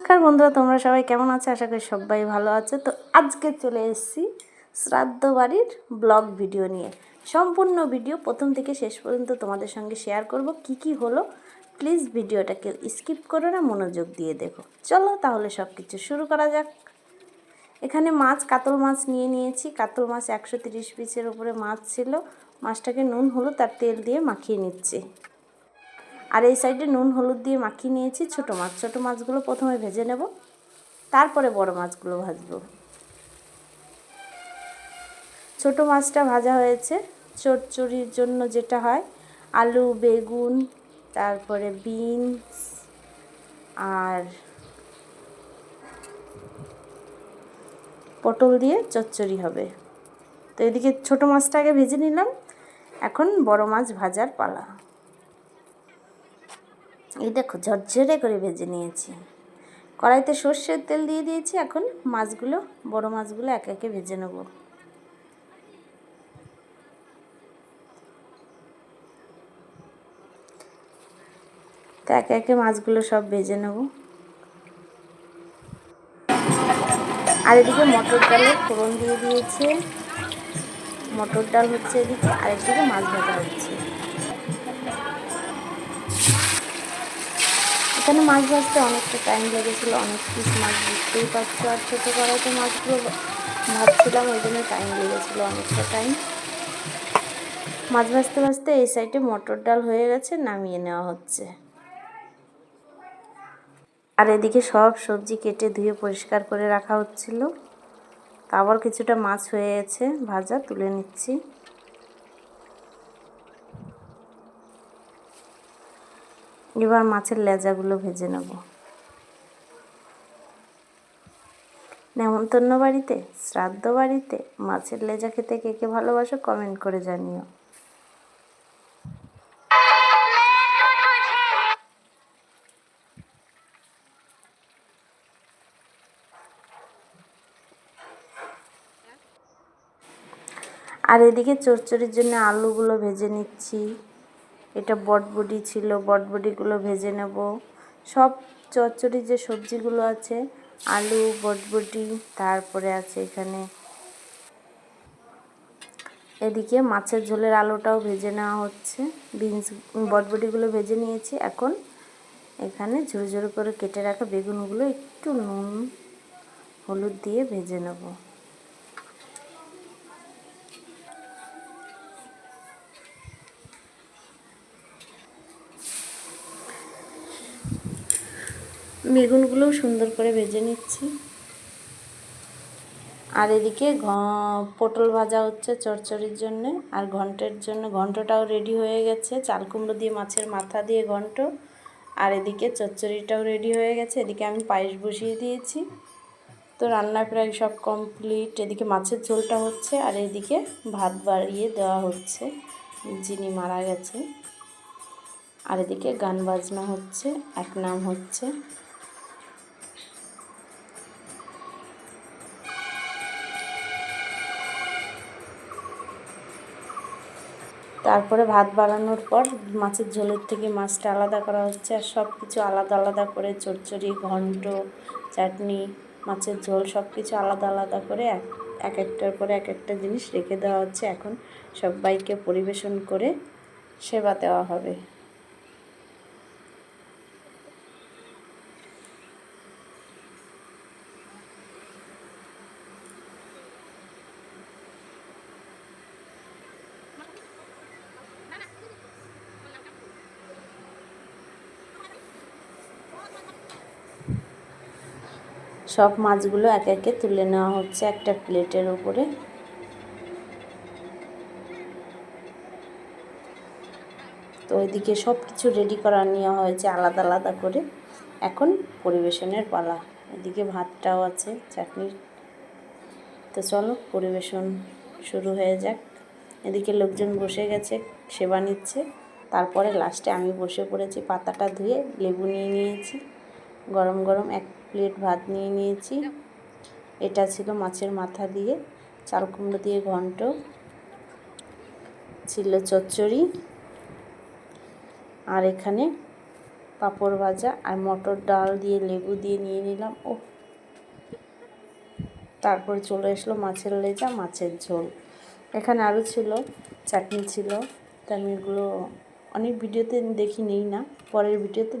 নমস্কার বন্ধুরা, তোমরা সবাই কেমন আছো? আশা করি সবাই ভালো আছো। তো আজকে চলে এসেছি শ্রাদ্ধ বাড়ির ব্লগ ভিডিও নিয়ে। সম্পূর্ণ ভিডিও প্রথম থেকে শেষ পর্যন্ত তোমাদের সঙ্গে শেয়ার করব। কি কি হলো প্লিজ ভিডিওটাকে স্কিপ করো না, মনোযোগ দিয়ে দেখো। চলো তাহলে সব কিছু শুরু করা যাক। এখানে মাছ, কাতল মাছ নিয়ে নিয়েছি। কাতল মাছ একশো তিরিশ পিসের উপরে মাছ ছিল। মাছটাকে নুন, হলুদ তার তেল দিয়ে মাখিয়ে নিচ্ছি। আর এই সাইডে নুন, হলুদ দিয়ে মাখিয়ে নিয়েছি ছোটো মাছ। ছোটো মাছগুলো প্রথমে ভেজে নেব, তারপরে বড় মাছগুলো ভাজবো। ছোটো মাছটা ভাজা হয়েছে চচ্চড়ির জন্য যেটা হয়, আলু, বেগুন, তারপরে বিনস আর পটল দিয়ে চচ্চড়ি হবে। তো এদিকে ছোটো মাছটা আগে ভেজে নিলাম, এখন বড় মাছ ভাজার পালা। এই দেখো, ঝরঝরে করে ভেজে নিয়েছি। কড়াইতে সর্ষের তেল দিয়ে দিয়েছি, এখন মাছগুলো, বড় মাছগুলো একে একে ভেজে নেব। তো একে একে মাছগুলো সব ভেজে নেব। আর এদিকে মটর ডালের ফোড়ন দিয়ে দিয়েছে। মটর ডাল হচ্ছে এদিকে আরেকদিকে মাছ ভাজা হচ্ছে। এখানে মাছ ভাজতে অনেকটা টাইম লেগেছিলো, অনেক পিস মাছ বুঝতেই পারছ। আর ছোটো কড়াইতে মাছগুলো ভাজছিলাম, ওই জন্য টাইম লেগেছিলো অনেকটা টাইম মাছ ভাজতে ভাজতে এই সাইডে মটর ডাল হয়ে গেছে, নামিয়ে নেওয়া হচ্ছে। আর এদিকে সব সবজি কেটে ধুয়ে পরিষ্কার করে রাখা হচ্ছিল। আবার কিছুটা মাছ হয়ে গেছে, ভাজা তুলে নিচ্ছি। এবার মাছের লেজাগুলো ভেজে নেব। নেমন্তন্ন বাড়িতে, শ্রাদ্ধ বাড়িতে মাছের লেজা খেতে কে কে ভালোবাসো কমেন্ট করে জানিও। আর এদিকে চচ্চড়ির জন্য আলুগুলো ভেজে নিচ্ছি। এটা বটবডি ছিল বটবডিগুলো ভেজে নেব। সব চচ্চড়ির যে সবজিগুলো আছে, আলু বটবডি তারপরে আছে এখানে এদিকে মাছের ঝোলের আলুটাও ভেজে নেওয়া হচ্ছে। বিনস বটবডিগুলো ভেজে নিয়েছি। এখন এখানে ঝুরো ঝুরো করে কেটে রাখা বেগুনগুলো একটু নুন, হলুদ দিয়ে ভেজে নেব। বেগুনগুলোও সুন্দর করে ভেজে নিচ্ছি। আর এদিকে পটল ভাজা হচ্ছে চচ্চড়ির জন্যে, আর ঘন্টের জন্য, ঘন্টটাও রেডি হয়ে গেছে। চাল কুমড়ো দিয়ে মাছের মাথা দিয়ে ঘন্ট, আর এদিকে চচ্চড়িটাও রেডি হয়ে গেছে। এদিকে আমি পায়েস বসিয়ে দিয়েছি। তো রান্না প্রায় সব কমপ্লিট এদিকে মাছের ঝোলটা হচ্ছে, আর এদিকে ভাত বাড়িয়ে দেওয়া হচ্ছে, যিনি মারা গেছে আর এদিকে গান বাজনা হচ্ছে, এক নাম হচ্ছে তারপরে ভাত বাড়ানোর পর মাছের ঝোলের থেকে মাছটা আলাদা করা হচ্ছে আর সব কিছু আলাদা আলাদা করে চচ্চড়ি, ঘন্ট, চাটনি, মাছের ঝোল সব কিছু আলাদা আলাদা করে এক এক একটার পরে এক একটা জিনিস রেখে দেওয়া হচ্ছে। এখন সবাইকে পরিবেশন করে সেবা দেওয়া হবে। সব মাছগুলো একে একে তুলে নেওয়া হচ্ছে একটা প্লেটের উপরে। তো ওইদিকে সব কিছু রেডি করা নেওয়া হয়েছে আলাদা আলাদা করে। এখন পরিবেশনের পালা। এদিকে ভাতটাও আছে, চাটনির। তো চলো পরিবেশন শুরু হয়ে যাক। এদিকে লোকজন বসে গেছে, সেবা নিচ্ছে। তারপরে লাস্টে আমি বসে পড়েছি, পাতাটা ধুয়ে লেবু নিয়ে নিয়েছি। গরম গরম এক প্লেট ভাত নিয়ে নিয়েছি। এটা ছিল মাছের মাথা দিয়ে। চাল কুমড়ো দিয়ে ঘন্ট। ছিল চচ্চড়ি। আর এখানে পাঁপড় ভাজা আর মটর ডাল দিয়ে লেবু দিয়ে নিয়ে নিলাম। ও তারপরে চলে আসলো মাছের লেজা মাছের ঝোল। এখানে আরও ছিল চাটনি ছিল। তা আমি এগুলো অনেক ভিডিওতে দেখি নেই না পরের ভিডিওতে